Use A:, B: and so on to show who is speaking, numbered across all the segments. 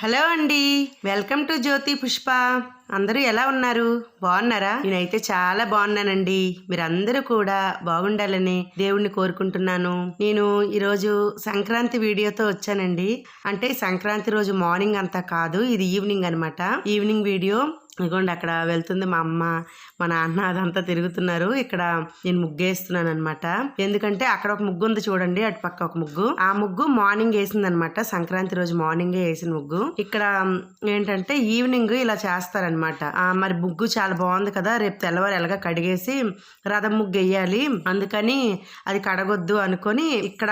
A: Hello అండి. Welcome to Jyothi Pushpa. అందరూ ఎలా ఉన్నారు? బాగున్నారా? నేనైతే చాలా బాగున్నానండి. మీరందరూ కూడా బాగుండాలని దేవుణ్ణి కోరుకుంటున్నాను. నేను ఈరోజు సంక్రాంతి వీడియోతో వచ్చానండి. అంటే సంక్రాంతి రోజు మార్నింగ్ అంతా కాదు ఇది ఈవినింగ్ అన్నమాట. ఈవినింగ్ వీడియో ఇదిగోండి అక్కడ వెళ్తుంది మా అమ్మ మా నాన్న అదంతా తిరుగుతున్నారు. ఇక్కడ నేను ముగ్గు వేస్తున్నాను అనమాట ఎందుకంటే అక్కడ ఒక ముగ్గు ఉంది చూడండి అటు పక్క ఒక ముగ్గు. ఆ ముగ్గు మార్నింగ్ వేసింది అనమాట సంక్రాంతి రోజు మార్నింగే వేసిన ముగ్గు. ఇక్కడ ఏంటంటే ఈవినింగ్ ఇలా చేస్తారనమాట మరి ముగ్గు చాలా బాగుంది కదా రేపు తెల్లవారు ఎలాగా కడిగేసి రథం ముగ్గు వేయాలి. అందుకని అది కడగొద్దు అనుకొని ఇక్కడ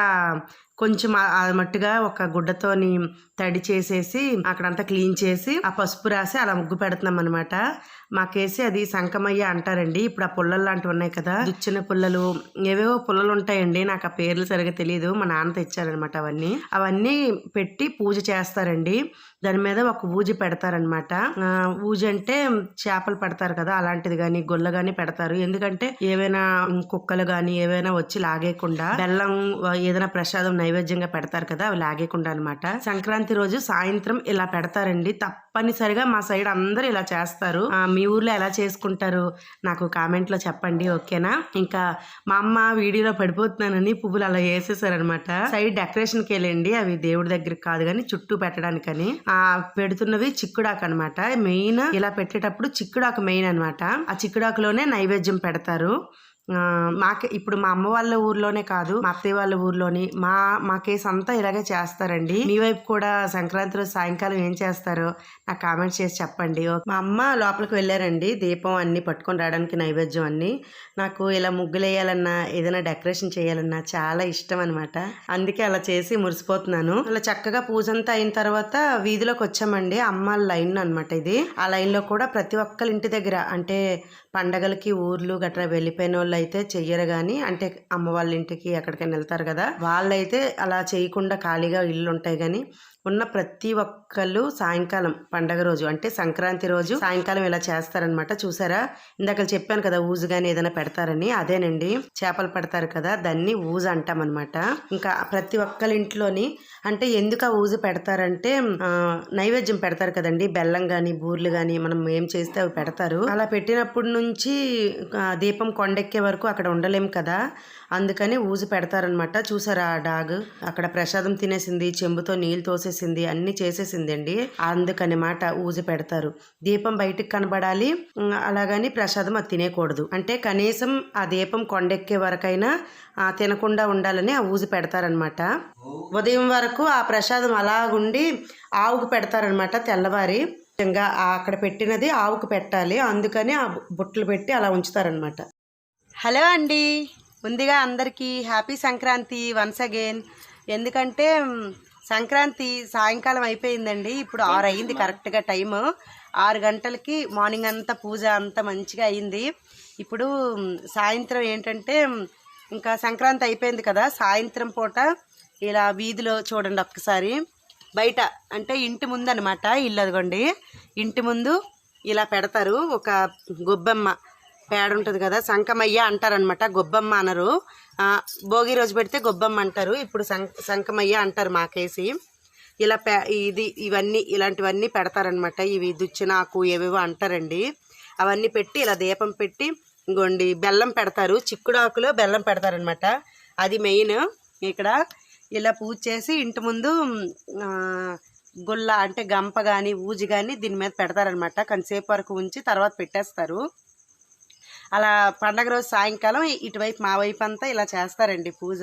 A: కొంచెం ఆ- మట్టుగా ఒక గుడ్డతోని తడి చేసేసి అక్కడంతా క్లీన్ చేసి ఆ పసుపు రాసి అలా ముగ్గు పెడుతున్నాం అనమాట మాకేసి అది సంకమయ్య అంటారండి. ఇప్పుడు ఆ పుల్లలు లాంటివి ఉన్నాయి కదా. దుచ్చిన పుల్లలు. ఏవేవో పుల్లలు ఉంటాయండి. నాకు ఆ పేర్లు సరిగా తెలియదు మా నాన్న తెచ్చారనమాట అవన్నీ. అవన్నీ పెట్టి పూజ చేస్తారండి. దాని మీద ఒక ఊజి పెడతారనమాట. ఆ, ఊజి అంటే చేపలు పెడతారు కదా అలాంటిది కానీ గొల్ల కానీ పెడతారు. ఎందుకంటే ఏవైనా కుక్కలు కానీ ఏవైనా వచ్చి లాగేయకుండా బెల్లం ఏదైనా ప్రసాదం నైవేద్యంగా పెడతారు కదా అవి లాగేయకుండా అనమాట. సంక్రాంతి రోజు సాయంత్రం ఇలా పెడతారండి. తప్పనిసరిగా మా సైడ్ అందరూ ఇలా చేస్తారు. మీ ఊర్లో ఎలా చేసుకుంటారు నాకు కామెంట్లో చెప్పండి ఓకేనా? ఇంకా మా అమ్మ వీడియోలో పడిపోతున్నానని పువ్వులు అలా వేసేసారనమాట సైడ్ డెకరేషన్కి వెళ్ళండి అవి దేవుడి దగ్గరికి కాదు కానీ చుట్టూ పెట్టడానికని. ఆ పెడుతున్నవి చిక్కుడాకు అనమాట మెయిన్ ఇలా పెట్టేటప్పుడు చిక్కుడాకు మెయిన్ అనమాట ఆ చిక్కుడాకులోనే నైవేద్యం పెడతారు. మాకే ఇప్పుడు మా అమ్మ వాళ్ళ ఊర్లోనే కాదు మా అత్తయ్య వాళ్ళ ఊర్లోని మా మా కేసు అంతా ఇలాగే చేస్తారండి. మీ వైపు కూడా సంక్రాంతి రోజు సాయంకాలం ఏం చేస్తారో నాకు కామెంట్ చేసి చెప్పండి. మా అమ్మ లోపలికి వెళ్ళారండి. దీపం అన్ని పట్టుకొని రావడానికి నైవేద్యం అన్ని. నాకు ఇలా ముగ్గులు వేయాలన్నా ఏదైనా డెకరేషన్ చేయాలన్నా చాలా ఇష్టం అనమాట అందుకే అలా చేసి మురిసిపోతున్నాను. అలా చక్కగా పూజ అంతా అయిన తర్వాత వీధిలోకి వచ్చామండి. అమ్మ లైన్ అనమాట ఇది. ఆ లైన్లో కూడా ప్రతి ఒక్కరి ఇంటి దగ్గర అంటే పండగలకి ఊర్లు గట్రా వెళ్ళిపోయిన వాళ్ళు అయితే చెయ్యరు కానీ అంటే అమ్మ వాళ్ళ ఇంటికి ఎక్కడికైనా వెళ్తారు కదా వాళ్ళైతే అలా చేయకుండా ఖాళీగా ఇల్లు ఉంటాయి కానీ ఉన్న ప్రతి ఒక్కళ్ళు సాయంకాలం పండగ రోజు అంటే సంక్రాంతి రోజు సాయంకాలం ఇలా చేస్తారనమాట చూసారా? ఇందాక చెప్పాను కదా ఊజు కానీ ఏదైనా పెడతారని. అదేనండి. చేపలు పెడతారు కదా దాన్ని ఊజు అంటామన్నమాట. ఇంకా ప్రతి ఒక్కరి ఇంట్లోని అంటే ఎందుకు ఆ ఊజు పెడతారంటే నైవేద్యం పెడతారు కదండి. బెల్లం కానీ బూర్లు కానీ మనం ఏం చేస్తే అవి పెడతారు. అలా పెట్టినప్పటి నుంచి దీపం కొండెక్కే వరకు అక్కడ ఉండలేం కదా. అందుకని ఊజు పెడతారనమాట చూసారా ఆ డాగ్? అక్కడ ప్రసాదం తినేసింది చెంబుతో నీళ్ళు తోసేసి చేసేసింది అండి అందుకని మాట ఊజు పెడతారు. దీపం బయటికి కనబడాలి. అలాగని ప్రసాదం అది తినేయకూడదు అంటే కనీసం ఆ దీపం కొండెక్కే వరకైనా తినకుండా ఉండాలని ఆ ఊజ పెడతారనమాట. ఉదయం వరకు ఆ ప్రసాదం అలాగుండి ఆవుకు పెడతారనమాట తెల్లవారి. ఇంకా అక్కడ పెట్టినది ఆవుకు పెట్టాలి. అందుకని ఆ బుట్టలు పెట్టి అలా ఉంచుతారనమాట. హలో అండి. ముందుగా అందరికీ హ్యాపీ సంక్రాంతి వన్స్ అగైన్. ఎందుకంటే సంక్రాంతి సాయంకాలం అయిపోయిందండి. ఇప్పుడు ఆరు అయింది కరెక్ట్గా టైం ఆరు గంటలకి మార్నింగ్ అంతా పూజ అంతా మంచిగా అయింది. ఇప్పుడు సాయంత్రం ఏంటంటే ఇంకా సంక్రాంతి అయిపోయింది కదా సాయంత్రం పూట ఇలా వీధిలో చూడండి ఒక్కసారి. బయట అంటే ఇంటి ముందు అనమాట ఇల్లు అదిగోండి. ఇంటి ముందు ఇలా పెడతారు. ఒక గొబ్బెమ్మ పేడ ఉంటుంది కదా సంకమయ్య అంటారనమాట. గొబ్బమ్మ అనరు. భోగి రోజు పెడితే గొబ్బమ్మ అంటారు. ఇప్పుడు సం సంకమయ్య అంటారు మాకేసి. ఇలా పె ఇది ఇవన్నీ ఇలాంటివన్నీ పెడతారనమాట ఇవి దుచ్చినాకు ఏవేవో అంటారండి. అవన్నీ పెట్టి ఇలా దీపం పెట్టి ఇంకోండి బెల్లం పెడతారు. చిక్కుడాకులో బెల్లం పెడతారనమాట అది మెయిన్ ఇక్కడ. ఇలా పూజ చేసి ఇంటి ముందు గుల్ల అంటే గంప కానీ ఊజి కానీ దీని మీద పెడతారనమాట కొంతసేపు వరకు ఉంచి తర్వాత పెట్టేస్తారు. అలా పండగ రోజు సాయంకాలం ఇటువైపు మా వైపు అంతా ఇలా చేస్తారండి పూజ.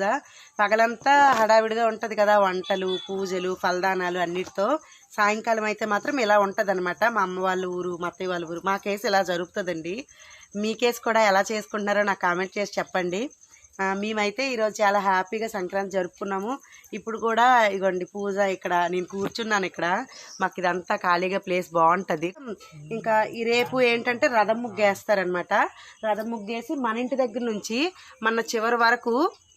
A: పగలంతా హడావిడిగా ఉంటుంది కదా వంటలు పూజలు ఫలదానాలు అన్నిటితో. సాయంకాలం అయితే మాత్రం ఇలా ఉంటుంది మా అమ్మ వాళ్ళ ఊరు మా అత్తయ్య వాళ్ళ ఊరు. మా కేసు ఇలా జరుగుతుందండి మీ కేసు కూడా ఎలా చేసుకుంటున్నారో నాకు కామెంట్ చేసి చెప్పండి. మేమైతే ఈరోజు చాలా హ్యాపీగా సంక్రాంతి జరుపుకున్నాము. ఇప్పుడు కూడా ఇగోండి పూజ ఇక్కడ నేను కూర్చున్నాను ఇక్కడ. మాకు ఇదంతా ఖాళీగా ప్లేస్ బాగుంటుంది. ఇంకా ఈ రేపు ఏంటంటే రథం ముగ్గు వేస్తారనమాట రథం ముగ్గు వేసి మన ఇంటి దగ్గర నుంచి మన చివరి వరకు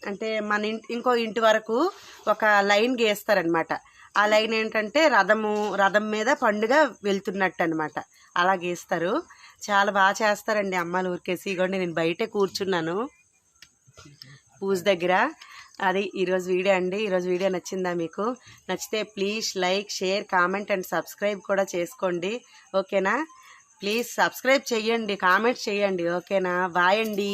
A: అంటే మన ఇంటి ఇంకో ఇంటి వరకు ఒక లైన్ గీస్తారనమాట ఆ లైన్ ఏంటంటే రథము రథం మీద పండుగ వెళ్తున్నట్టు అనమాట అలా గీస్తారు. చాలా బాగా చేస్తారండి అమ్మాలు ఊరికేసి. ఇగోండి నేను బయటే కూర్చున్నాను. పూజ దగ్గర. అది ఈరోజు వీడియో అండి. ఈరోజు వీడియో నచ్చిందా మీకు? నచ్చితే please like share comment and subscribe కూడా చేసుకోండి. ఓకేనా? ప్లీజ్ సబ్స్క్రైబ్ చేయండి కామెంట్ చేయండి ఓకేనా? బాయ్ అండి.